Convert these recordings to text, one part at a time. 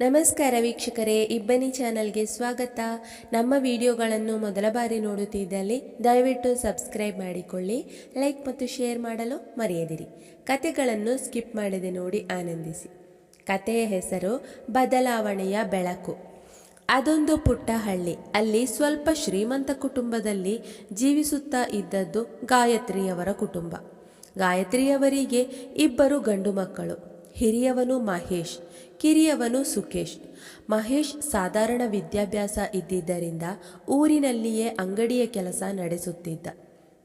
ನಮಸ್ಕಾರ ವೀಕ್ಷಕರೇ, ಇಬ್ಬನಿ ಚಾನಲ್ಗೆ ಸ್ವಾಗತ. ನಮ್ಮ ವಿಡಿಯೋಗಳನ್ನು ಮೊದಲ ಬಾರಿ ನೋಡುತ್ತಿದ್ದಲ್ಲಿ ದಯವಿಟ್ಟು ಸಬ್ಸ್ಕ್ರೈಬ್ ಮಾಡಿಕೊಳ್ಳಿ, ಲೈಕ್ ಮತ್ತು ಶೇರ್ ಮಾಡಲು ಮರೆಯದಿರಿ. ಕತೆಗಳನ್ನು ಸ್ಕಿಪ್ ಮಾಡದೆ ನೋಡಿ ಆನಂದಿಸಿ. ಕತೆಯ ಹೆಸರು ಬದಲಾವಣೆಯ ಬೆಳಕು. ಅದೊಂದು ಪುಟ್ಟ ಹಳ್ಳಿ. ಅಲ್ಲಿ ಸ್ವಲ್ಪ ಶ್ರೀಮಂತ ಕುಟುಂಬದಲ್ಲಿ ಜೀವಿಸುತ್ತಾ ಇದ್ದದ್ದು ಗಾಯತ್ರಿಯವರ ಕುಟುಂಬ. ಗಾಯತ್ರಿಯವರಿಗೆ ಇಬ್ಬರು ಗಂಡು ಮಕ್ಕಳು. ಹಿರಿಯವನು ಮಹೇಶ್, ಕಿರಿಯವನು ಸುಖೇಶ್. ಮಹೇಶ್ ಸಾಧಾರಣ ವಿದ್ಯಾಭ್ಯಾಸ ಇದ್ದಿದ್ದರಿಂದ ಊರಿನಲ್ಲಿಯೇ ಅಂಗಡಿಯ ಕೆಲಸ ನಡೆಸುತ್ತಿದ್ದ.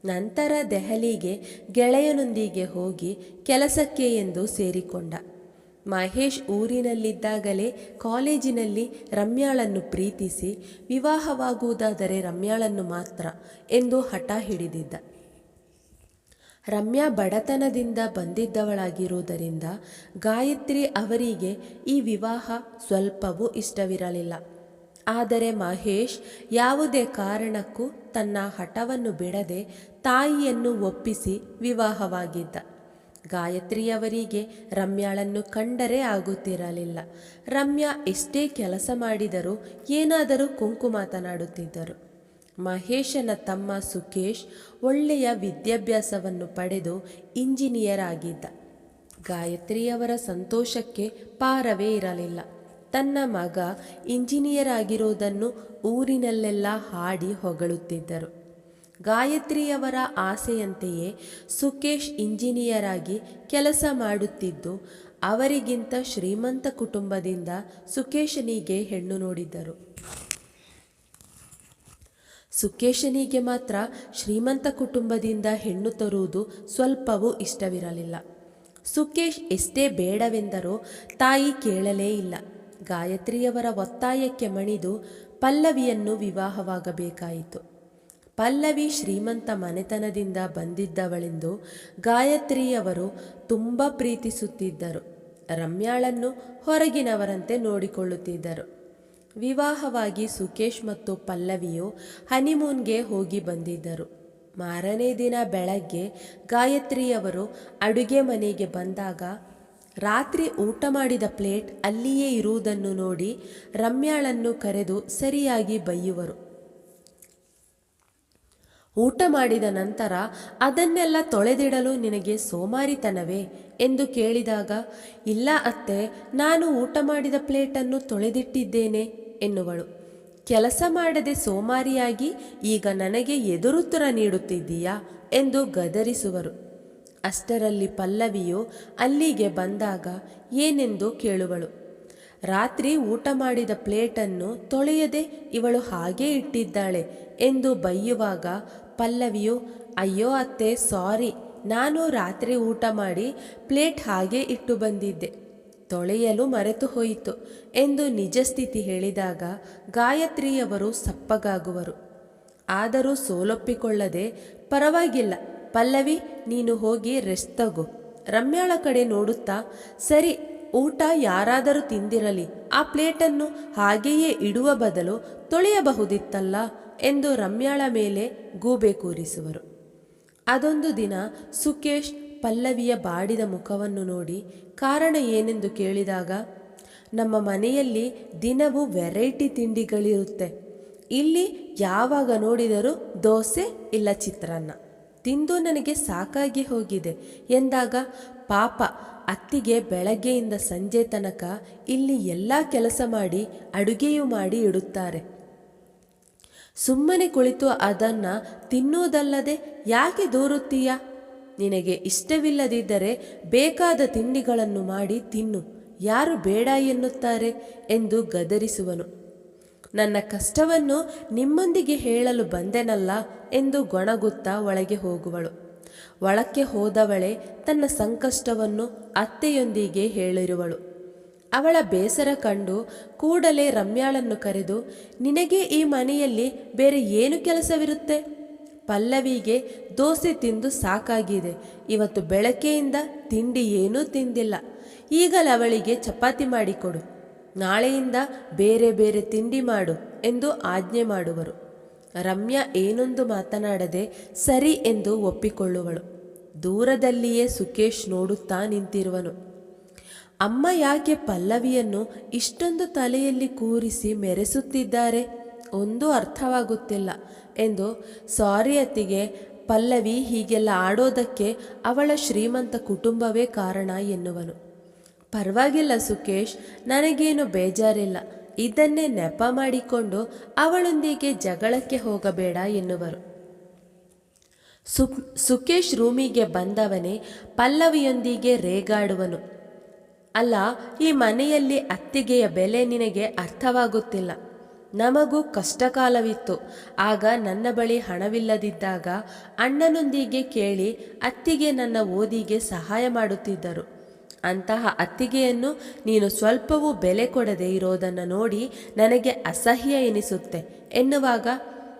ನಂತರ ದೆಹಲಿಗೆ ಗೆಳೆಯನೊಂದಿಗೆ ಹೋಗಿ ಕೆಲಸಕ್ಕೆ ಎಂದು ಸೇರಿಕೊಂಡ. ಮಹೇಶ್ ಊರಿನಲ್ಲಿದ್ದಾಗಲೇ ಕಾಲೇಜಿನಲ್ಲಿ ರಮ್ಯಾಳನ್ನು ಪ್ರೀತಿಸಿ, ವಿವಾಹವಾಗುವುದಾದರೆ ರಮ್ಯಾಳನ್ನು ಮಾತ್ರ ಎಂದು ಹಠ ಹಿಡಿದಿದ್ದ. ರಮ್ಯಾ ಬಡತನದಿಂದ ಬಂದಿದ್ದವಳಾಗಿರುವುದರಿಂದ ಗಾಯತ್ರಿ ಅವರಿಗೆ ಈ ವಿವಾಹ ಸ್ವಲ್ಪವೂ ಇಷ್ಟವಿರಲಿಲ್ಲ. ಆದರೆ ಮಹೇಶ್ ಯಾವುದೇ ಕಾರಣಕ್ಕೂ ತನ್ನ ಹಠವನ್ನು ಬಿಡದೆ ತಾಯಿಯನ್ನು ಒಪ್ಪಿಸಿ ವಿವಾಹವಾಗಿದ್ದ. ಗಾಯತ್ರಿಯವರಿಗೆ ರಮ್ಯಾಳನ್ನು ಕಂಡರೆ ಆಗುತ್ತಿರಲಿಲ್ಲ. ರಮ್ಯಾ ಎಷ್ಟೇ ಕೆಲಸ ಮಾಡಿದರೂ ಏನಾದರೂ ಕುಂಕು ಮಾತನಾಡುತ್ತಿದ್ದರು. ಮಹೇಶನ ತಮ್ಮ ಸುಖೇಶ್ ಒಳ್ಳೆಯ ವಿದ್ಯಾಭ್ಯಾಸವನ್ನು ಪಡೆದು ಇಂಜಿನಿಯರ್ ಆಗಿದ್ದ ಗಾಯತ್ರಿಯವರ ಸಂತೋಷಕ್ಕೆ ಪಾರವೇ ಇರಲಿಲ್ಲ. ತನ್ನ ಮಗ ಇಂಜಿನಿಯರ್ ಆಗಿರುವುದನ್ನು ಊರಿನಲ್ಲೆಲ್ಲ ಹಾಡಿ ಹೊಗಳುತ್ತಿದ್ದರು. ಗಾಯತ್ರಿಯವರ ಆಸೆಯಂತೆಯೇ ಸುಖೇಶ್ ಇಂಜಿನಿಯರ್ ಆಗಿ ಕೆಲಸ ಮಾಡುತ್ತಿದ್ದು, ಅವರಿಗಿಂತ ಶ್ರೀಮಂತ ಕುಟುಂಬದಿಂದ ಸುಖೇಶನಿಗೆ ಹೆಣ್ಣು ನೋಡಿದ್ದರು. ಸುಖೇಶನಿಗೆ ಮಾತ್ರ ಶ್ರೀಮಂತ ಕುಟುಂಬದಿಂದ ಹೆಣ್ಣು ತರುವುದು ಸ್ವಲ್ಪವೂ ಇಷ್ಟವಿರಲಿಲ್ಲ. ಸುಕೇಶ್ ಎಷ್ಟೇ ಬೇಡವೆಂದರೂ ತಾಯಿ ಕೇಳಲೇ ಇಲ್ಲ. ಗಾಯತ್ರಿಯವರ ಒತ್ತಾಯಕ್ಕೆ ಮಣಿದು ಪಲ್ಲವಿಯನ್ನು ವಿವಾಹವಾಗಬೇಕಾಯಿತು. ಪಲ್ಲವಿ ಶ್ರೀಮಂತ ಮನೆತನದಿಂದ ಬಂದಿದ್ದವಳೆಂದು ಗಾಯತ್ರಿಯವರು ತುಂಬ ಪ್ರೀತಿಸುತ್ತಿದ್ದರು. ರಮ್ಯಾಳನ್ನು ಹೊರಗಿನವರಂತೆ ನೋಡಿಕೊಳ್ಳುತ್ತಿದ್ದರು. ವಿವಾಹವಾಗಿ ಸುಕೇಶ್ ಮತ್ತು ಪಲ್ಲವಿಯು ಹನಿಮೂನ್ಗೆ ಹೋಗಿ ಬಂದಿದ್ದರು. ಮಾರನೇ ದಿನ ಬೆಳಗ್ಗೆ ಗಾಯತ್ರಿಯವರು ಅಡುಗೆ ಮನೆಗೆ ಬಂದಾಗ ರಾತ್ರಿ ಊಟ ಮಾಡಿದ ಪ್ಲೇಟ್ ಅಲ್ಲಿಯೇ ಇರುವುದನ್ನು ನೋಡಿ ರಮ್ಯಾಳನ್ನು ಕರೆದು ಸರಿಯಾಗಿ ಬೈಯುವರು. ಊಟ ಮಾಡಿದ ನಂತರ ಅದನ್ನೆಲ್ಲ ತೊಳೆದಿಡಲು ನಿನಗೆ ಸೋಮಾರಿತನವೇ? ಎಂದು ಕೇಳಿದಾಗ, ಇಲ್ಲ ಅತ್ತೆ, ನಾನು ಊಟ ಮಾಡಿದ ಪ್ಲೇಟನ್ನು ತೊಳೆದಿಟ್ಟಿದ್ದೇನೆ ಎನ್ನುವಳು. ಕೆಲಸ ಮಾಡದೆ ಸೋಮಾರಿಯಾಗಿ ಈಗ ನನಗೆ ಎದುರುತ್ತರ ನೀಡುತ್ತಿದ್ದೀಯಾ? ಎಂದು ಗದರಿಸುವರು. ಅಷ್ಟರಲ್ಲಿ ಪಲ್ಲವಿಯು ಅಲ್ಲಿಗೆ ಬಂದಾಗ ಏನೆಂದು ಕೇಳುವಳು. ರಾತ್ರಿ ಊಟ ಮಾಡಿದ ಪ್ಲೇಟನ್ನು ತೊಳೆಯದೆ ಇವಳು ಹಾಗೇ ಇಟ್ಟಿದ್ದಾಳೆ ಎಂದು ಬೈಯುವಾಗ, ಪಲ್ಲವಿಯು, ಅಯ್ಯೋ ಅತ್ತೆ, ಸಾರಿ, ನಾನು ರಾತ್ರಿ ಊಟ ಮಾಡಿ ಪ್ಲೇಟ್ ಹಾಗೆ ಇಟ್ಟು ಬಂದಿದ್ದೆ. ತೊಳೆಯಲು ಮರೆತು ಹೋಯಿತು ಎಂದು ನಿಜ ಸ್ಥಿತಿ ಹೇಳಿದಾಗ ಗಾಯತ್ರಿಯವರು ಸಪ್ಪಗಾಗುವರು. ಆದರೂ ಸೋಲೊಪ್ಪಿಕೊಳ್ಳದೆ, ಪರವಾಗಿಲ್ಲ, ಪಲ್ಲವಿ, ನೀನು ಹೋಗಿ ರೆಸ್ಟ್ ತಗೋ. ರಮ್ಯಾಳ ಕಡೆ ನೋಡುತ್ತಾ, ಸರಿ ಊಟ ಯಾರಾದರೂ ತಿಂದಿರಲಿ, ಆ ಪ್ಲೇಟನ್ನು ಹಾಗೆಯೇ ಇಡುವ ಬದಲು ತೊಳೆಯಬಹುದಿತ್ತಲ್ಲ ಎಂದು ರಮ್ಯಾಳ ಮೇಲೆ ಗೂಬೆ ಕೂರಿಸುವರು. ಅದೊಂದು ದಿನ ಸುಕೇಶ್ ಪಲ್ಲವಿಯ ಬಾಡಿದ ಮುಖವನ್ನು ನೋಡಿ, ಕಾರಣ ಏನೆಂದು ಕೇಳಿದಾಗ, ನಮ್ಮ ಮನೆಯಲ್ಲಿ ದಿನವೂ ವೆರೈಟಿ ತಿಂಡಿಗಳಿರುತ್ತೆ. ಇಲ್ಲಿ ಯಾವಾಗ ನೋಡಿದರೂ ದೋಸೆ ಇಲ್ಲ ಚಿತ್ರಾನ್ನ. ತಿಂದು ನನಗೆ ಸಾಕಾಗಿ ಹೋಗಿದೆ. ಎಂದಾಗ ಪಾಪ ಅತ್ತಿಗೆ ಬೆಳಗ್ಗೆಯಿಂದ ಸಂಜೆ ತನಕ ಇಲ್ಲಿ ಎಲ್ಲ ಕೆಲಸ ಮಾಡಿ ಅಡುಗೆಯೂ ಮಾಡಿ ಇಡುತ್ತಾರೆ. ಸುಮ್ಮನೆ ಕುಳಿತು ಅದನ್ನು ತಿನ್ನುವುದಲ್ಲದೆ ಯಾಕೆ ದೂರುತ್ತೀಯ? ನಿನಗೆ ಇಷ್ಟವಿಲ್ಲದಿದ್ದರೆ ಬೇಕಾದ ತಿಂಡಿಗಳನ್ನು ಮಾಡಿ ತಿನ್ನು. ಯಾರು ಬೇಡ ಎನ್ನುತ್ತಾರೆ? ಎಂದು ಗದರಿಸುವನು. ನನ್ನ ಕಷ್ಟವನ್ನು ನಿಮ್ಮೊಂದಿಗೆ ಹೇಳಲು ಬಂದೆನಲ್ಲ ಎಂದು ಗೊಣಗುತ್ತಾ ಒಳಗೆ ಹೋಗುವಳು. ಒಳಕ್ಕೆ ಹೋದವಳೆ ತನ್ನ ಸಂಕಷ್ಟವನ್ನು ಅತ್ತೆಯೊಂದಿಗೆ ಹೇಳಿರುವಳು. ಅವಳ ಬೇಸರ ಕಂಡು ಕೂಡಲೇ ರಮ್ಯಾಳನ್ನು ಕರೆದು, ನಿನಗೆ ಈ ಮನೆಯಲ್ಲಿ ಬೇರೆ ಏನು ಕೆಲಸವಿರುತ್ತೆ? ಪಲ್ಲವಿಗೆ ದೋಸೆ ತಿಂದು ಸಾಕಾಗಿದೆ. ಇವತ್ತು ಬೆಳಕೆಯಿಂದ ತಿಂಡಿ ಏನೂ ತಿಂದಿಲ್ಲ. ಈಗಲೇ ಅವಳಿಗೆ ಚಪಾತಿ ಮಾಡಿಕೊಡು. ನಾಳೆಯಿಂದ ಬೇರೆ ಬೇರೆ ತಿಂಡಿ ಮಾಡು ಎಂದು ಆಜ್ಞೆ ಮಾಡುವರು. ರಮ್ಯಾ ಏನೊಂದು ಮಾತನಾಡದೆ ಸರಿ ಎಂದು ಒಪ್ಪಿಕೊಳ್ಳುವಳು. ದೂರದಲ್ಲಿಯೇ ಸುಕೇಶ್ ನೋಡುತ್ತಾ ನಿಂತಿರುವನು. ಅಮ್ಮ ಯಾಕೆ ಪಲ್ಲವಿಯನ್ನು ಇಷ್ಟೊಂದು ತಲೆಯಲ್ಲಿ ಕೂರಿಸಿ ಮೆರೆಸುತ್ತಿದ್ದಾರೆ? ಒಂದು ಅರ್ಥವಾಗುತ್ತಿಲ್ಲ ಎಂದು ಸಾರಿ ಅತ್ತಿಗೆ ಪಲ್ಲವಿ ಹೀಗೆಲ್ಲ ಆಡೋದಕ್ಕೆ ಅವಳ ಶ್ರೀಮಂತ ಕುಟುಂಬವೇ ಕಾರಣ ಎನ್ನುವನು. ಪರವಾಗಿಲ್ಲ ಸುಕೇಶ್, ನನಗೇನು ಬೇಜಾರಿಲ್ಲ. ಇದನ್ನೇ ನೆಪ ಮಾಡಿಕೊಂಡು ಅವಳೊಂದಿಗೆ ಜಗಳಕ್ಕೆ ಹೋಗಬೇಡ ಎನ್ನುವರು. ಸು, ಸುಕೇಶ್ ರೂಮಿಗೆ ಬಂದವನೇ ಪಲ್ಲವಿಯೊಂದಿಗೆ ರೇಗಾಡುವನು. ಅಲ್ಲ, ಈ ಮನೆಯಲ್ಲಿ ಅತ್ತಿಗೆಯ ಬೆಲೆ ನಿನಗೆ ಅರ್ಥವಾಗುತ್ತಿಲ್ಲ. ನಮಗೂ ಕಷ್ಟಕಾಲವಿತ್ತು. ಆಗ ನನ್ನ ಬಳಿ ಹಣವಿಲ್ಲದಿದ್ದಾಗ ಅಣ್ಣನೊಂದಿಗೆ ಕೇಳಿ ಅತ್ತಿಗೆ ನನ್ನ ಓದಿಗೆ ಸಹಾಯ ಮಾಡುತ್ತಿದ್ದರು. ಅಂತಹ ಅತ್ತಿಗೆಯನ್ನು ನೀನು ಸ್ವಲ್ಪವೂ ಬೆಲೆ ಕೊಡದೆ ಇರೋದನ್ನು ನೋಡಿ ನನಗೆ ಅಸಹ್ಯ ಎನಿಸುತ್ತೆ. ಎನ್ನುವಾಗ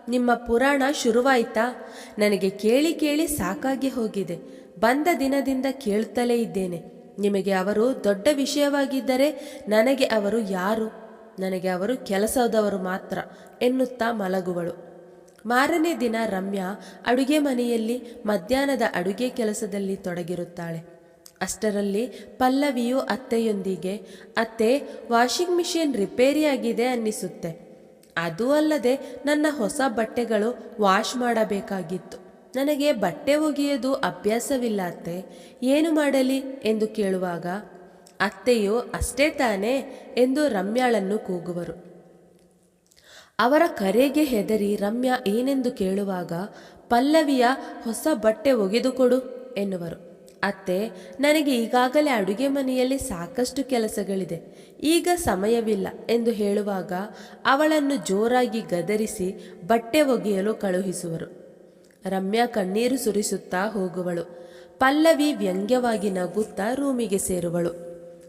ನಿಮ್ಮ ಪುರಾಣ ಶುರುವಾಯ್ತಾ? ನನಗೆ ಕೇಳಿ ಕೇಳಿ ಸಾಕಾಗಿ ಹೋಗಿದೆ. ಬಂದ ದಿನದಿಂದ ಕೇಳುತ್ತಲೇ ಇದ್ದೇನೆ. ನಿಮಗೆ ಅವರು ದೊಡ್ಡ ವಿಷಯವಾಗಿದ್ದರೆ ನನಗೆ ಅವರು ಯಾರು? ನನಗೆ ಅವರು ಕೆಲಸದವರು ಮಾತ್ರ ಎನ್ನುತ್ತಾ ಮಲಗುವಳು. ಮಾರನೇ ದಿನ ರಮ್ಯಾ ಅಡುಗೆ ಮನೆಯಲ್ಲಿ ಮಧ್ಯಾಹ್ನದ ಅಡುಗೆ ಕೆಲಸದಲ್ಲಿ ತೊಡಗಿರುತ್ತಾಳೆ. ಅಷ್ಟರಲ್ಲಿ ಪಲ್ಲವಿಯು ಅತ್ತೆಯೊಂದಿಗೆ, ಅತ್ತೆ, ವಾಷಿಂಗ್ ಮಿಷಿನ್ ರಿಪೇರಿಯಾಗಿದೆ ಅನ್ನಿಸುತ್ತೆ. ಅದೂ ಅಲ್ಲದೆ ನನ್ನ ಹೊಸ ಬಟ್ಟೆಗಳು ವಾಶ್ ಮಾಡಬೇಕಾಗಿತ್ತು. ನನಗೆ ಬಟ್ಟೆ ಒಗೆಯೋದು ಅಭ್ಯಾಸವಿಲ್ಲ, ಅತ್ತೆ. ಏನು ಮಾಡಲಿ? ಎಂದು ಕೇಳುವಾಗ, ಅತ್ತೆಯು ಅಷ್ಟೇ ತಾನೇ? ಎಂದು ರಮ್ಯಾಳನ್ನು ಕೂಗುವರು. ಅವರ ಕರೆಗೆ ಹೆದರಿ ರಮ್ಯಾ ಏನೆಂದು ಕೇಳುವಾಗ, ಪಲ್ಲವಿಯ ಹೊಸ ಬಟ್ಟೆ ಒಗೆದುಕೊಡು ಎನ್ನುವರು. ಅತ್ತೆ, ನನಗೆ ಈಗಾಗಲೇ ಅಡುಗೆ ಮನೆಯಲ್ಲಿ ಸಾಕಷ್ಟು ಕೆಲಸಗಳಿದೆ. ಈಗ ಸಮಯವಿಲ್ಲ ಎಂದು ಹೇಳುವಾಗ ಅವಳನ್ನು ಜೋರಾಗಿ ಗದರಿಸಿ ಬಟ್ಟೆ ಒಗೆಯಲು ಕಳುಹಿಸುವರು. ರಮ್ಯಾ ಕಣ್ಣೀರು ಸುರಿಸುತ್ತಾ ಹೋಗುವಳು. ಪಲ್ಲವಿ ವ್ಯಂಗ್ಯವಾಗಿ ನಗುತ್ತಾ ರೂಮಿಗೆ ಸೇರುವಳು.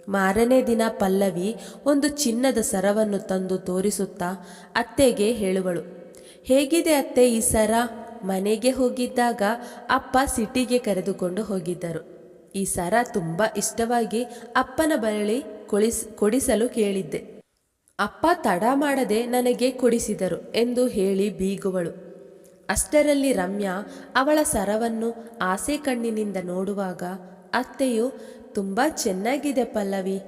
ಮಾರನೇ ದಿನ ಪಲ್ಲವಿ ಒಂದು ಚಿನ್ನದ ಸರವನ್ನು ತಂದು ತೋರಿಸುತ್ತಾ ಅತ್ತೆಗೆ ಹೇಳುವಳು, ಹೇಗಿದೆ ಅತ್ತೆ ಈ ಸರ? ಮನೆಗೆ ಹೋಗಿದ್ದಾಗ ಅಪ್ಪ ಸಿಟಿಗೆ ಕರೆದುಕೊಂಡು ಹೋಗಿದ್ದರು. ಈ ಸರ ತುಂಬ ಇಷ್ಟವಾಗಿ ಅಪ್ಪನ ಬಳಿ ಕೊಡಿಸ್ ಕೊಡಿಸಲು ಕೇಳಿದ್ದೆ. ಅಪ್ಪ ತಡ ಮಾಡದೆ ನನಗೆ ಕೊಡಿಸಿದರು ಎಂದು ಹೇಳಿ ಬೀಗುವಳು. ಅಷ್ಟರಲ್ಲಿ ರಮ್ಯಾ ಅವಳ ಸರವನ್ನು ಆಸೆ ಕಣ್ಣಿನಿಂದ ನೋಡುವಾಗ, ಅತ್ತೆಯು, ತುಂಬ ಚೆನ್ನಾಗಿದೆ ಪಲ್ಲವಿ.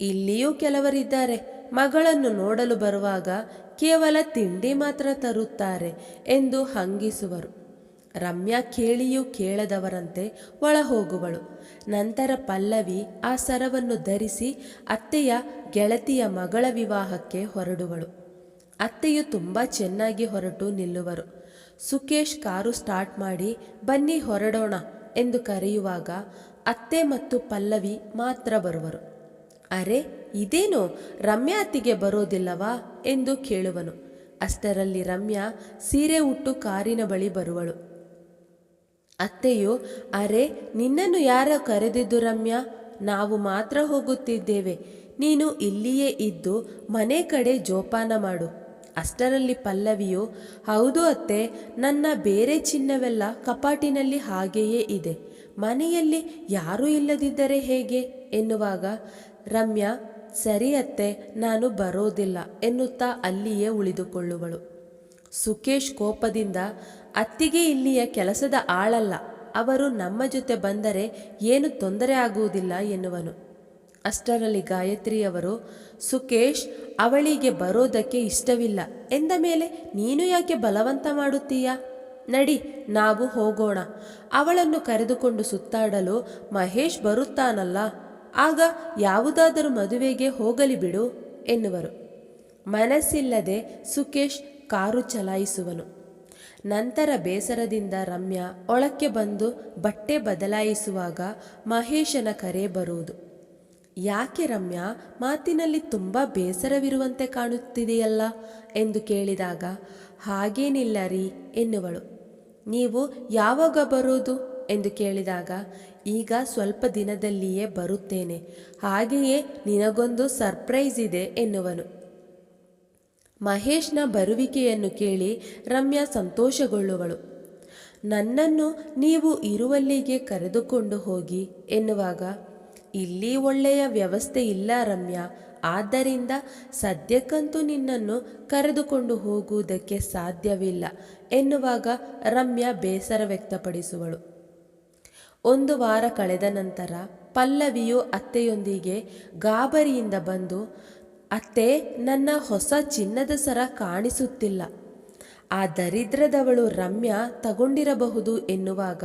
ಇಲ್ಲಿಯೂ ಕೆಲವರಿದ್ದಾರೆ. ಮಗಳನ್ನು ನೋಡಲು ಬರುವಾಗ ಕೇವಲ ತಿಂಡಿ ಮಾತ್ರ ತರುತ್ತಾರೆ ಎಂದು ಹಂಗಿಸುವರು. ರಮ್ಯಾ ಕೇಳಿಯೂ ಕೇಳದವರಂತೆ ಒಳ ಹೋಗುವಳು ನಂತರ ಪಲ್ಲವಿ ಆ ಸರವನ್ನು ಧರಿಸಿ ಅತ್ತೆಯ ಗೆಳತಿಯ ಮಗಳ ವಿವಾಹಕ್ಕೆ ಹೊರಡುವಳು. ಅತ್ತೆಯು ತುಂಬ ಚೆನ್ನಾಗಿ ಹೊರಟು ನಿಲ್ಲುವರು. ಸುಕೇಶ್ ಕಾರು ಸ್ಟಾರ್ಟ್ ಮಾಡಿ, ಬನ್ನಿ ಹೊರಡೋಣ ಎಂದು ಕರೆಯುವಾಗ ಅತ್ತೆ ಮತ್ತು ಪಲ್ಲವಿ ಮಾತ್ರ ಬರುವರು. ಅರೆ ಇದೇನು ರಮ್ಯಾ ಅತ್ತಿಗೆ ಬರೋದಿಲ್ಲವಾ ಎಂದು ಕೇಳುವನು. ಅಷ್ಟರಲ್ಲಿ ರಮ್ಯಾ ಸೀರೆ ಉಟ್ಟು ಕಾರಿನ ಬಳಿ ಬರುವಳು. ಅತ್ತೆಯು, ಅರೆ, ನಿನ್ನನ್ನು ಯಾರ ಕರೆದಿದ್ದು ರಮ್ಯಾ? ನಾವು ಮಾತ್ರ ಹೋಗುತ್ತಿದ್ದೇವೆ. ನೀನು ಇಲ್ಲಿಯೇ ಇದ್ದು ಮನೆ ಕಡೆ ಜೋಪಾನ ಮಾಡು. ಅಷ್ಟರಲ್ಲಿ ಪಲ್ಲವಿಯು, ಹೌದು ಅತ್ತೆ, ನನ್ನ ಬೇರೆ ಚಿನ್ನವೆಲ್ಲ ಕಪಾಟಿನಲ್ಲಿ ಹಾಗೆಯೇ ಇದೆ. ಮನೆಯಲ್ಲಿ ಯಾರೂ ಇಲ್ಲದಿದ್ದರೆ ಹೇಗೆ? ಎನ್ನುವಾಗ, ರಮ್ಯಾ ಸರಿ ಅತ್ತೆ, ನಾನು ಬರೋದಿಲ್ಲ ಎನ್ನುತ್ತಾ ಅಲ್ಲಿಯೇ ಉಳಿದುಕೊಳ್ಳುವಳು. ಸುಕೇಶ್ ಕೋಪದಿಂದ, ಅತ್ತಿಗೆ ಇಲ್ಲಿಯ ಕೆಲಸದ ಆಳಲ್ಲ, ಅವರು ನಮ್ಮ ಜೊತೆ ಬಂದರೆ ಏನು ತೊಂದರೆ ಆಗುವುದಿಲ್ಲ ಎನ್ನುವನು. ಅಷ್ಟರಲ್ಲಿ ಗಾಯತ್ರಿಯವರು, ಸುಕೇಶ್, ಅವಳಿಗೆ ಬರೋದಕ್ಕೆ ಇಷ್ಟವಿಲ್ಲ, ಎಂದ ಮೇಲೆ ನೀನು ಯಾಕೆ ಬಲವಂತ ಮಾಡುತ್ತೀಯಾ? ನಡಿ, ನಾವು ಹೋಗೋಣ. ಅವಳನ್ನು ಕರೆದುಕೊಂಡು ಸುತ್ತಾಡಲು ಮಹೇಶ್ ಬರುತ್ತಾನಲ್ಲ. ಆಗ ಯಾವುದಾದರೂ ಮದುವೆಗೆ ಹೋಗಲಿ ಬಿಡು ಎನ್ನುವರು. ಮನಸ್ಸಿಲ್ಲದೆ ಸುಕೇಶ್ ಕಾರು ಚಲಾಯಿಸುವನು. ನಂತರ ಬೇಸರದಿಂದ ರಮ್ಯಾ ಒಳಕ್ಕೆ ಬಂದು ಬಟ್ಟೆ ಬದಲಾಯಿಸುವಾಗ ಮಹೇಶನ ಕರೆ ಬರುವುದು. ಯಾಕೆ ರಮ್ಯಾ, ಮಾತಿನಲ್ಲಿ ತುಂಬ ಬೇಸರವಿರುವಂತೆ ಕಾಣುತ್ತಿದೆಯಲ್ಲ? ಎಂದು ಕೇಳಿದಾಗ, ಹಾಗೇನಿಲ್ಲ ರೀ, ಎನ್ನುವಳು. ನೀವು ಯಾವಾಗ ಬರೋದು? ಎಂದು ಕೇಳಿದಾಗ, ಈಗ ಸ್ವಲ್ಪ ದಿನದಲ್ಲಿಯೇ ಬರುತ್ತೇನೆ. ಹಾಗೆಯೇ ನಿನಗೊಂದು ಸರ್ಪ್ರೈಸ್ ಇದೆ ಎನ್ನುವನು. ಮಹೇಶ್ನ ಬರುವಿಕೆಯನ್ನು ಕೇಳಿ ರಮ್ಯಾ ಸಂತೋಷಗೊಳ್ಳುವಳು. ನನ್ನನ್ನು ನೀವು ಇರುವಲ್ಲಿಗೆ ಕರೆದುಕೊಂಡು ಹೋಗಿ ಎನ್ನುವಾಗ, ಇಲ್ಲಿ ಒಳ್ಳೆಯ ವ್ಯವಸ್ಥೆ ಇಲ್ಲ ರಮ್ಯಾ. ಆದ್ದರಿಂದ ಸದ್ಯಕ್ಕಂತೂ ನಿನ್ನನ್ನು ಕರೆದುಕೊಂಡು ಹೋಗುವುದಕ್ಕೆ ಸಾಧ್ಯವಿಲ್ಲ ಎನ್ನುವಾಗ ರಮ್ಯಾ ಬೇಸರ ವ್ಯಕ್ತಪಡಿಸುವಳು. ಒಂದು ವಾರ ಕಳೆದ ನಂತರ ಪಲ್ಲವಿಯು ಅತ್ತೆಯೊಂದಿಗೆ ಗಾಬರಿಯಿಂದ ಬಂದು, ಅತ್ತೆ, ನನ್ನ ಹೊಸ ಚಿನ್ನದ ಸರ ಕಾಣಿಸುತ್ತಿಲ್ಲ. ಆ ದರಿದ್ರದವಳು ರಮ್ಯ ತಗೊಂಡಿರಬಹುದು ಎನ್ನುವಾಗ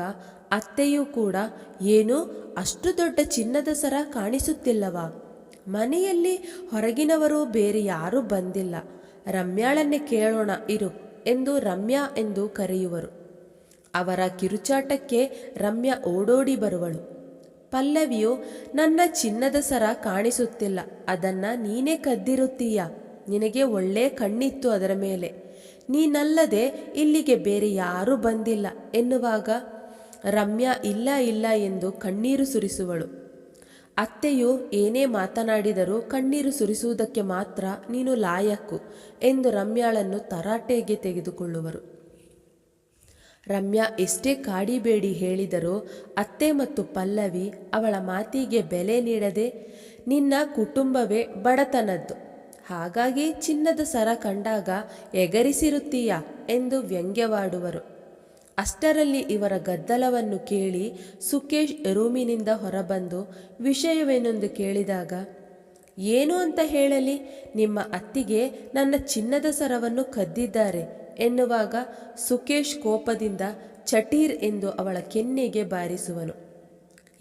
ಅತ್ತೆಯೂ ಕೂಡ, ಏನು, ಅಷ್ಟು ದೊಡ್ಡ ಚಿನ್ನದ ಸರ ಕಾಣಿಸುತ್ತಿಲ್ಲವಾ? ಮನೆಯಲ್ಲಿ ಹೊರಗಿನವರು ಬೇರೆ ಯಾರೂ ಬಂದಿಲ್ಲ. ರಮ್ಯಾಳನ್ನೇ ಕೇಳೋಣ, ಇರು ಎಂದು ರಮ್ಯಾ ಎಂದು ಕರೆಯುವರು. ಅವರ ಕಿರುಚಾಟಕ್ಕೆ ರಮ್ಯ ಓಡೋಡಿ ಬರುವಳು. ಪಲ್ಲವಿಯು, ನನ್ನ ಚಿನ್ನದ ಸರ ಕಾಣಿಸುತ್ತಿಲ್ಲ. ಅದನ್ನ ನೀನೇ ಕದ್ದಿರುತ್ತೀಯ? ನಿನಗೆ ಒಳ್ಳೆ ಕಣ್ಣಿತ್ತು ಅದರ ಮೇಲೆ. ನೀನಲ್ಲದೆ ಇಲ್ಲಿಗೆ ಬೇರೆ ಯಾರೂ ಬಂದಿಲ್ಲ ಎನ್ನುವಾಗ ರಮ್ಯಾ ಇಲ್ಲ ಇಲ್ಲ ಎಂದು ಕಣ್ಣೀರು ಸುರಿಸುವಳು. ಅತ್ತೆಯು ಏನೇ ಮಾತನಾಡಿದರೂ ಕಣ್ಣೀರು ಸುರಿಸುವುದಕ್ಕೆ ಮಾತ್ರ ನೀನು ಲಾಯಕ್ಕು ಎಂದು ರಮ್ಯಾಳನ್ನು ತರಾಟೆಗೆ ತೆಗೆದುಕೊಳ್ಳುವರು. ರಮ್ಯಾ ಎಷ್ಟೇ ಕಾಡಿಬೇಡಿ ಹೇಳಿದರೂ ಅತ್ತೆ ಮತ್ತು ಪಲ್ಲವಿ ಅವಳ ಮಾತಿಗೆ ಬೆಲೆ ನೀಡದೆ ನಿನ್ನ ಕುಟುಂಬವೇ ಬಡತನದ್ದು. ಹಾಗಾಗಿ ಚಿನ್ನದ ಸರ ಕಂಡಾಗ ಎಗರಿಸಿರುತ್ತೀಯ ಎಂದು ವ್ಯಂಗ್ಯವಾಡುವರು. ಅಷ್ಟರಲ್ಲಿ ಇವರ ಗದ್ದಲವನ್ನು ಕೇಳಿ ಸುಕೇಶ್ ರೂಮಿನಿಂದ ಹೊರಬಂದು ವಿಷಯವೇನೆಂದು ಕೇಳಿದಾಗ, ಏನು ಅಂತ ಹೇಳಲಿ? ನಿಮ್ಮ ಅತ್ತಿಗೆ ನನ್ನ ಚಿನ್ನದ ಸರವನ್ನು ಕದ್ದಿದ್ದಾರೆ. ಎನ್ನುವಾಗ ಸುಕೇಶ್ ಕೋಪದಿಂದ ಚಟೀರ್ ಎಂದು ಅವಳ ಕೆನ್ನೆಗೆ ಬಾರಿಸುವನು.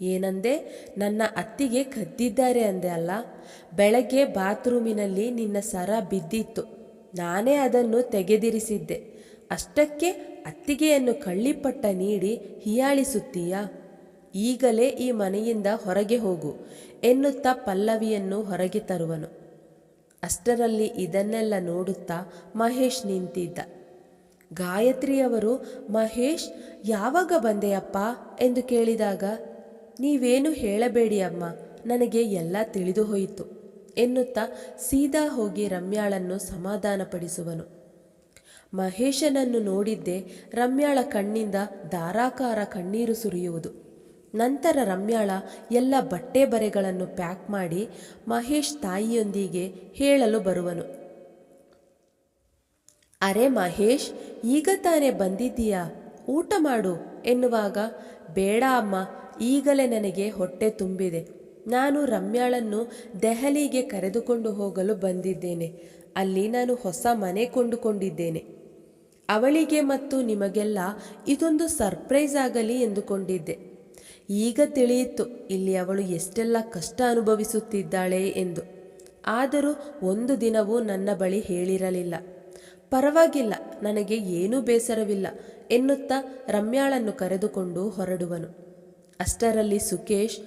ಏನಂದೆ, ನನ್ನ ಅತ್ತಿಗೆ ಕದ್ದಿದ್ದಾರೆ ಅಂದೆ ಅಲ್ಲ, ಬೆಳಗ್ಗೆ ಬಾತ್ರೂಮಿನಲ್ಲಿ ನಿನ್ನ ಸರ ಬಿದ್ದಿತ್ತು. ನಾನೇ ಅದನ್ನು ತೆಗೆದಿರಿಸಿದ್ದೆ. ಅಷ್ಟಕ್ಕೆ ಅತ್ತಿಗೆಯನ್ನು ಕಳ್ಳಿಪಟ್ಟ ನೀಡಿ ಹಿಯಾಳಿಸುತ್ತೀಯಾ? ಈಗಲೇ ಈ ಮನೆಯಿಂದ ಹೊರಗೆ ಹೋಗು ಎನ್ನುತ್ತಾ ಪಲ್ಲವಿಯನ್ನು ಹೊರಗೆ ತರುವನು. ಅಷ್ಟರಲ್ಲಿ ಇದನ್ನೆಲ್ಲ ನೋಡುತ್ತಾ ಮಹೇಶ್ ನಿಂತಿದ್ದ. ಗಾಯತ್ರಿಯವರು, ಮಹೇಶ್, ಯಾವಾಗ ಬಂದೆಯಪ್ಪ ಎಂದು ಕೇಳಿದಾಗ, ನೀವೇನು ಹೇಳಬೇಡಿ ಅಮ್ಮ, ನನಗೆ ಎಲ್ಲ ತಿಳಿದು ಹೋಯಿತು, ಎನ್ನುತ್ತಾ ಸೀದಾ ಹೋಗಿ ರಮ್ಯಾಳನ್ನು ಸಮಾಧಾನಪಡಿಸುವನು. ಮಹೇಶನನ್ನು ನೋಡಿದ್ದೇ ರಮ್ಯಾಳ ಕಣ್ಣಿಂದ ಧಾರಾಕಾರ ಕಣ್ಣೀರು ಸುರಿಯುವುದು. ನಂತರ ರಮ್ಯಾಳ ಎಲ್ಲ ಬಟ್ಟೆ ಬರೆಗಳನ್ನು ಪ್ಯಾಕ್ ಮಾಡಿ ಮಹೇಶ್ ತಾಯಿಯೊಂದಿಗೆ ಹೇಳಲು ಬರುವನು. ಅರೆ ಮಹೇಶ್, ಈಗ ತಾನೇ ಬಂದಿದ್ದೀಯಾ? ಊಟ ಮಾಡು ಎನ್ನುವಾಗ, ಬೇಡ ಅಮ್ಮ, ಈಗಲೇ ನನಗೆ ಹೊಟ್ಟೆ ತುಂಬಿದೆ. ನಾನು ರಮ್ಯಾಳನ್ನು ದೆಹಲಿಗೆ ಕರೆದುಕೊಂಡು ಹೋಗಲು ಬಂದಿದ್ದೇನೆ. ಅಲ್ಲಿ ನಾನು ಹೊಸ ಮನೆ ಕೊಂಡುಕೊಂಡಿದ್ದೇನೆ. ಅವಳಿಗೆ ಮತ್ತು ನಿಮಗೆಲ್ಲ ಇದೊಂದು ಸರ್ಪ್ರೈಸ್ ಆಗಲಿ ಎಂದುಕೊಂಡಿದ್ದೆ. ಈಗ ತಿಳಿಯಿತು, ಇಲ್ಲಿ ಅವಳು ಎಷ್ಟೆಲ್ಲ ಕಷ್ಟ ಅನುಭವಿಸುತ್ತಿದ್ದಾಳೆ ಎಂದು. ಆದರೂ ಒಂದು ದಿನವೂ ನನ್ನ ಬಳಿ ಹೇಳಿರಲಿಲ್ಲ. ಪರವಾಗಿಲ್ಲ, ನನಗೆ ಏನೂ ಬೇಸರವಿಲ್ಲ ಎನ್ನುತ್ತಾ ರಮ್ಯಾಳನ್ನು ಕರೆದುಕೊಂಡು ಹೊರಡುವನು. ಅಷ್ಟರಲ್ಲಿ ಸುಕೇಶ್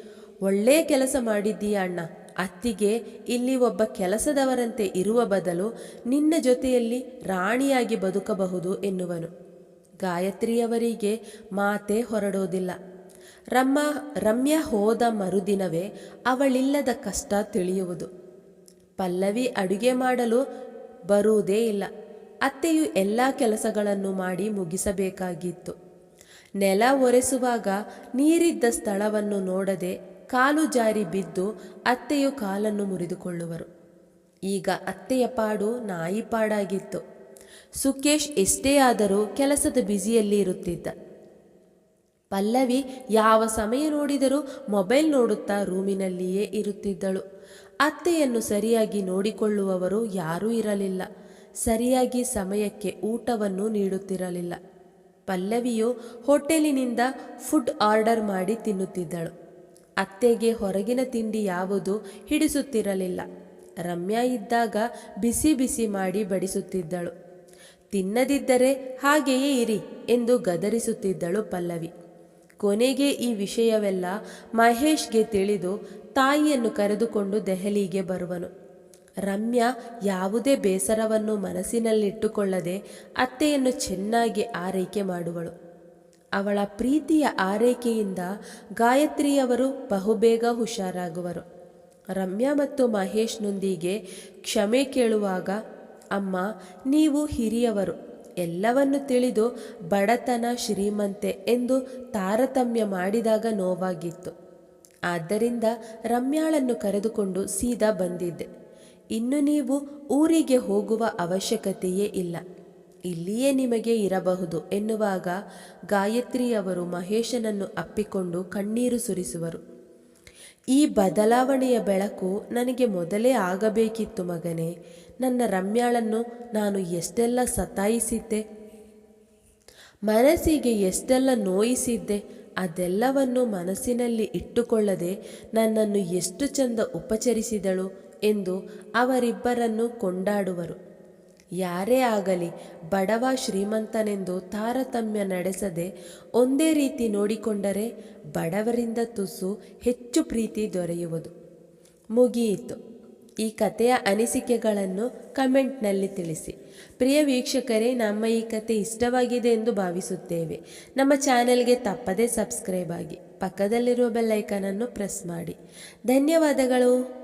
ಒಳ್ಳೆ ಕೆಲಸ ಮಾಡಿದ್ದೀಯ ಅಣ್ಣ, ಅತ್ತಿಗೆ ಇಲ್ಲಿ ಒಬ್ಬ ಕೆಲಸದವರಂತೆ ಇರುವ ಬದಲು ನಿನ್ನ ಜೊತೆಯಲ್ಲಿ ರಾಣಿಯಾಗಿ ಬದುಕಬಹುದು ಎನ್ನುವನು. ಗಾಯತ್ರಿಯವರಿಗೆ ಮಾತೇ ಹೊರಡೋದಿಲ್ಲ. ರಮ್ಮ, ರಮ್ಯ ಹೋದ ಮರುದಿನವೇ ಅವಳಿಲ್ಲದ ಕಷ್ಟ ತಿಳಿಯುವುದು. ಪಲ್ಲವಿ ಅಡುಗೆ ಮಾಡಲು ಬರುವುದೇ ಇಲ್ಲ. ಅತ್ತೆಯು ಎಲ್ಲ ಕೆಲಸಗಳನ್ನು ಮಾಡಿ ಮುಗಿಸಬೇಕಾಗಿತ್ತು. ನೆಲ ಒರೆಸುವಾಗ ನೀರಿದ್ದ ಸ್ಥಳವನ್ನು ನೋಡದೆ ಕಾಲು ಜಾರಿ ಬಿದ್ದು ಅತ್ತೆಯು ಕಾಲನ್ನು ಮುರಿದುಕೊಳ್ಳುವರು. ಈಗ ಅತ್ತೆಯ ಪಾಡು ನಾಯಿ ಪಾಡಾಗಿತ್ತು. ಸುಕೇಶ್ ಎಷ್ಟೇ ಆದರೂ ಕೆಲಸದ ಬ್ಯುಸಿಯಲ್ಲಿ ಇರುತ್ತಿದ್ದ. ಪಲ್ಲವಿ ಯಾವ ಸಮಯ ನೋಡಿದರೂ ಮೊಬೈಲ್ ನೋಡುತ್ತಾ ರೂಮಿನಲ್ಲಿಯೇ ಇರುತ್ತಿದ್ದಳು. ಅತ್ತೆಯನ್ನು ಸರಿಯಾಗಿ ನೋಡಿಕೊಳ್ಳುವವರು ಯಾರೂ ಇರಲಿಲ್ಲ. ಸರಿಯಾಗಿ ಸಮಯಕ್ಕೆ ಊಟವನ್ನು ನೀಡುತ್ತಿರಲಿಲ್ಲ. ಪಲ್ಲವಿಯು ಹೋಟೆಲಿನಿಂದ ಫುಡ್ ಆರ್ಡರ್ ಮಾಡಿ ತಿನ್ನುತ್ತಿದ್ದಳು. ಅತ್ತೆಗೆ ಹೊರಗಿನ ತಿಂಡಿ ಯಾವುದು ಹಿಡಿಸುತ್ತಿರಲಿಲ್ಲ. ರಮ್ಯಾ ಇದ್ದಾಗ ಬಿಸಿ ಬಿಸಿ ಮಾಡಿ ಬಡಿಸುತ್ತಿದ್ದಳು. ತಿನ್ನದಿದ್ದರೆ ಹಾಗೆಯೇ ಇರಿ ಎಂದು ಗದರಿಸುತ್ತಿದ್ದಳು ಪಲ್ಲವಿ. ಕೊನೆಗೆ ಈ ವಿಷಯವೆಲ್ಲ ಮಹೇಶ್ಗೆ ತಿಳಿದು ತಾಯಿಯನ್ನು ಕರೆದುಕೊಂಡು ದೆಹಲಿಗೆ ಬರುವನು. ರಮ್ಯಾ ಯಾವುದೇ ಬೇಸರವನ್ನು ಮನಸ್ಸಿನಲ್ಲಿಟ್ಟುಕೊಳ್ಳದೆ ಅತ್ತೆಯನ್ನು ಚೆನ್ನಾಗಿ ಆರೈಕೆ ಮಾಡುವಳು. ಅವಳ ಪ್ರೀತಿಯ ಆರೈಕೆಯಿಂದ ಗಾಯತ್ರಿಯವರು ಬಹುಬೇಗ ಹುಷಾರಾಗುವರು. ರಮ್ಯಾ ಮತ್ತು ಮಹೇಶ್ನೊಂದಿಗೆ ಕ್ಷಮೆ ಕೇಳುವಾಗ, ಅಮ್ಮ, ನೀವು ಹಿರಿಯವರು. ಎಲ್ಲವನ್ನು ತಿಳಿದು ಬಡತನ ಶ್ರೀಮಂತೆ ಎಂದು ತಾರತಮ್ಯ ಮಾಡಿದಾಗ ನೋವಾಗಿತ್ತು. ಆದ್ದರಿಂದ ರಮ್ಯಾಳನ್ನು ಕರೆದುಕೊಂಡು ಸೀದಾ ಬಂದಿದ್ದೆ. ಇನ್ನು ನೀವು ಊರಿಗೆ ಹೋಗುವ ಅವಶ್ಯಕತೆಯೇ ಇಲ್ಲ. ಇಲ್ಲಿಯೇ ನಿಮಗೆ ಇರಬಹುದು ಎನ್ನುವಾಗ ಗಾಯತ್ರಿಯವರು ಮಹೇಶನನ್ನು ಅಪ್ಪಿಕೊಂಡು ಕಣ್ಣೀರು ಸುರಿಸುವರು. ಈ ಬದಲಾವಣೆಯ ಬೆಳಕು ನನಗೆ ಮೊದಲೇ ಆಗಬೇಕಿತ್ತು ಮಗನೇ. ನನ್ನ ರಮ್ಯಾಳನ್ನು ನಾನು ಎಷ್ಟೆಲ್ಲ ಸತಾಯಿಸಿದ್ದೆ. ಮನಸ್ಸಿಗೆ ಎಷ್ಟೆಲ್ಲ ನೋಯಿಸಿದ್ದೆ. ಅದೆಲ್ಲವನ್ನು ಮನಸ್ಸಿನಲ್ಲಿ ಇಟ್ಟುಕೊಳ್ಳದೆ ನನ್ನನ್ನು ಎಷ್ಟು ಚಂದ ಉಪಚರಿಸಿದಳು. ಎಂದು ಅವರಿಬ್ಬರನ್ನು ಕೊಂಡಾಡುವರು. ಯಾರೇ ಆಗಲಿ ಬಡವ ಶ್ರೀಮಂತನೆಂದು ತಾರತಮ್ಯ ನಡೆಸದೆ ಒಂದೇ ರೀತಿ ನೋಡಿಕೊಂಡರೆ ಬಡವರಿಂದ ತುಸು ಹೆಚ್ಚು ಪ್ರೀತಿ ದೊರೆಯುವುದು. ಮುಗಿಯಿತು. ಈ ಕಥೆಯ ಅನಿಸಿಕೆಗಳನ್ನು ಕಮೆಂಟ್ನಲ್ಲಿ ತಿಳಿಸಿ. ಪ್ರಿಯ ವೀಕ್ಷಕರೇ, ನಮ್ಮ ಈ ಕತೆ ಇಷ್ಟವಾಗಿದೆ ಎಂದು ಭಾವಿಸುತ್ತೇವೆ. ನಮ್ಮ ಚಾನೆಲ್ಗೆ ತಪ್ಪದೇ ಸಬ್ಸ್ಕ್ರೈಬ್ ಆಗಿ. ಪಕ್ಕದಲ್ಲಿರುವ ಬೆಲ್ಲೈಕನನ್ನು ಪ್ರೆಸ್ ಮಾಡಿ. ಧನ್ಯವಾದಗಳು.